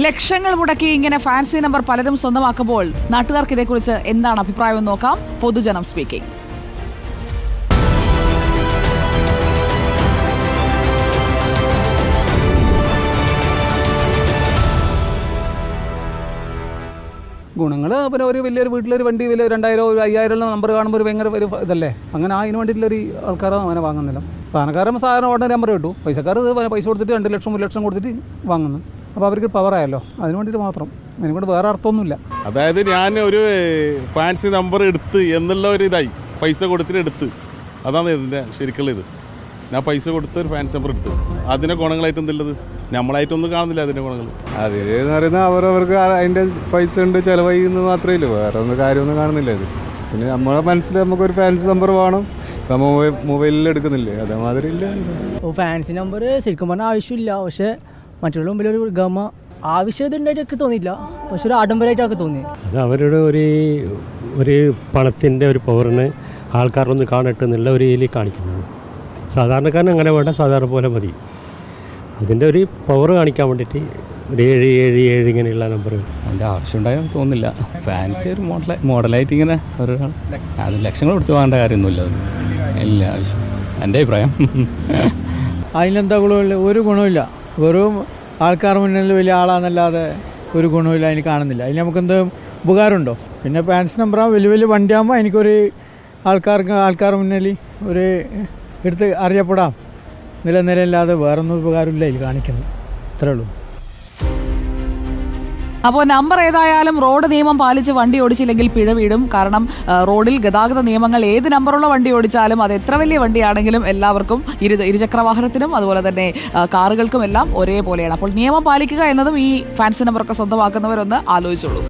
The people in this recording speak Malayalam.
ലക്ഷങ്ങൾ മുടക്കി ഇങ്ങനെ ഫാൻസി നമ്പർ പലരും സ്വന്തമാക്കുമ്പോൾ നാട്ടുകാർക്ക് ഇതേക്കുറിച്ച് എന്താണ് അഭിപ്രായം നോക്കാം. പൊതുജനം സ്പീക്കിംഗ്. ഗുണങ്ങൾ പിന്നെ ഒരു വലിയൊരു വീട്ടിലൊരു വണ്ടി വലിയ രണ്ടായിരം ഒരു അയ്യായിരം ഉള്ള നമ്പർ കാണുമ്പോൾ ഒരു ഭയങ്കര ഒരു ഇതല്ലേ? അങ്ങനെ അതിന് വേണ്ടിയിട്ടുള്ളൊരു ആൾക്കാരെ അങ്ങനെ വാങ്ങുന്നില്ല. സാധനക്കാരൻ സാധനം ഉടനെ നമ്പർ കിട്ടും. പൈസക്കാർ പൈസ കൊടുത്തിട്ട് രണ്ട് ലക്ഷം ഒരു ലക്ഷം കൊടുത്തിട്ട് വാങ്ങുന്നു. അപ്പോൾ അവർക്ക് പവറായല്ലോ അതിന് വേണ്ടിയിട്ട് മാത്രം. അതിനെക്കൊണ്ട് വേറെ അർത്ഥമൊന്നുമില്ല. അതായത് ഞാൻ ഒരു ഫാൻസി നമ്പർ എടുത്ത് എന്നുള്ള ഒരു ഇതായി. പൈസ കൊടുത്തിട്ട് എടുത്ത്. അതാണ് ഇതിന്റെ ശരിക്കുള്ള ഇത്. ഞാൻ പൈസ കൊടുത്ത് ഒരു ഫാൻസി നമ്പർ എടുത്ത്. അതിന്റെ ഗുണങ്ങളായിട്ട് എന്തുള്ളത്? നമ്മളായിട്ടൊന്നും കാണുന്നില്ല അതിന്റെ ഗുണങ്ങൾ അതിലെന്ന് പറയുന്നത് അവരവർക്ക് അതിന്റെ അതിന്റെ പൈസ ഉണ്ട് ചിലവഴിന്ന് മാത്രമേ ഉള്ളൂ. വേറെ ഒന്നും കാര്യമൊന്നും കാണുന്നില്ല ഇത്. പിന്നെ നമ്മളെ മനസ്സിൽ നമുക്കൊരു ഫാൻസി നമ്പർ വേണം. മൊബൈലിൽ എടുക്കുന്നില്ലേ? അതേമാതിരി ഇല്ല. ഫാൻസി നമ്പർ ശരിക്കും പറഞ്ഞാൽ ആവശ്യമില്ല. പക്ഷേ മറ്റുള്ള മുമ്പിൽ ഒരു ഗമ ആവശ്യം ഉണ്ടായിട്ടൊക്കെ തോന്നിയില്ല പക്ഷെ ഒരു ആഡംബരമായിട്ടൊക്കെ തോന്നി. അത് അവരുടെ ഒരു ഒരു പണത്തിന്റെ ഒരു പവറിന് ആൾക്കാരൊന്ന് കാണട്ടെ എന്നുള്ള ഒരു ഇതിൽ കാണിക്കുന്നത്. സാധാരണക്കാരൻ അങ്ങനെ വേണ്ട സാധാരണ പോലെ മതി. അതിന്റെ ഒരു പവർ കാണിക്കാൻ വേണ്ടിയിട്ട് ഒരു ഏഴ് ഏഴ് ഏഴ് ഇങ്ങനെയുള്ള നമ്പർ അതിന്റെ ആവശ്യമുണ്ടായെന്ന് തോന്നുന്നില്ല. ഫാൻസി ഒരു മോഡൽ മോഡലായിട്ട് ഇങ്ങനെ ഒരു അത് ലക്ഷങ്ങൾ കൊടുത്ത് വാങ്ങേണ്ട കാര്യമൊന്നുമില്ല അത്. ഇല്ല ആവശ്യം എന്റെ അഭിപ്രായം. അതിലെന്താ ഗുണമില്ല? ഒരു ഗുണമില്ല. വെറും ആൾക്കാർ മുന്നിൽ വലിയ ആളാണെന്നല്ലാതെ ഒരു ഗുണമില്ല അതിന് കാണുന്നില്ല. അതിന് നമുക്കെന്ത് ഉപകാരമുണ്ടോ? പിന്നെ പാൻസ് നമ്പർ വലിയ വലിയ വണ്ടിയാകുമ്പോൾ എനിക്കൊരു ആൾക്കാർക്ക് ആൾക്കാർ മുന്നിൽ ഒരു എടുത്ത് അറിയപ്പെടാം. നിലനിലയില്ലാതെ വേറൊന്നും ഉപകാരമില്ല ഇതിൽ കാണിക്കുന്നത്. അത്രേ ഉള്ളൂ. അപ്പോൾ നമ്പർ ഏതായാലും റോഡ് നിയമം പാലിച്ച് വണ്ടി ഓടിച്ചില്ലെങ്കിൽ പിഴ വീടും കാരണം റോഡിൽ ഗതാഗത നിയമങ്ങൾ ഏത് നമ്പറുള്ള വണ്ടി ഓടിച്ചാലും അത് എത്ര വലിയ വണ്ടിയാണെങ്കിലും എല്ലാവർക്കും ഇരു ഇരുചക്ര വാഹനത്തിനും അതുപോലെ തന്നെ കാറുകൾക്കും എല്ലാം ഒരേപോലെയാണ്. അപ്പോൾ നിയമം പാലിക്കുക എന്നതും ഈ ഫാൻസി നമ്പറൊക്കെ സ്വന്തമാക്കുന്നവരൊന്ന് ആലോചിച്ചോളൂ.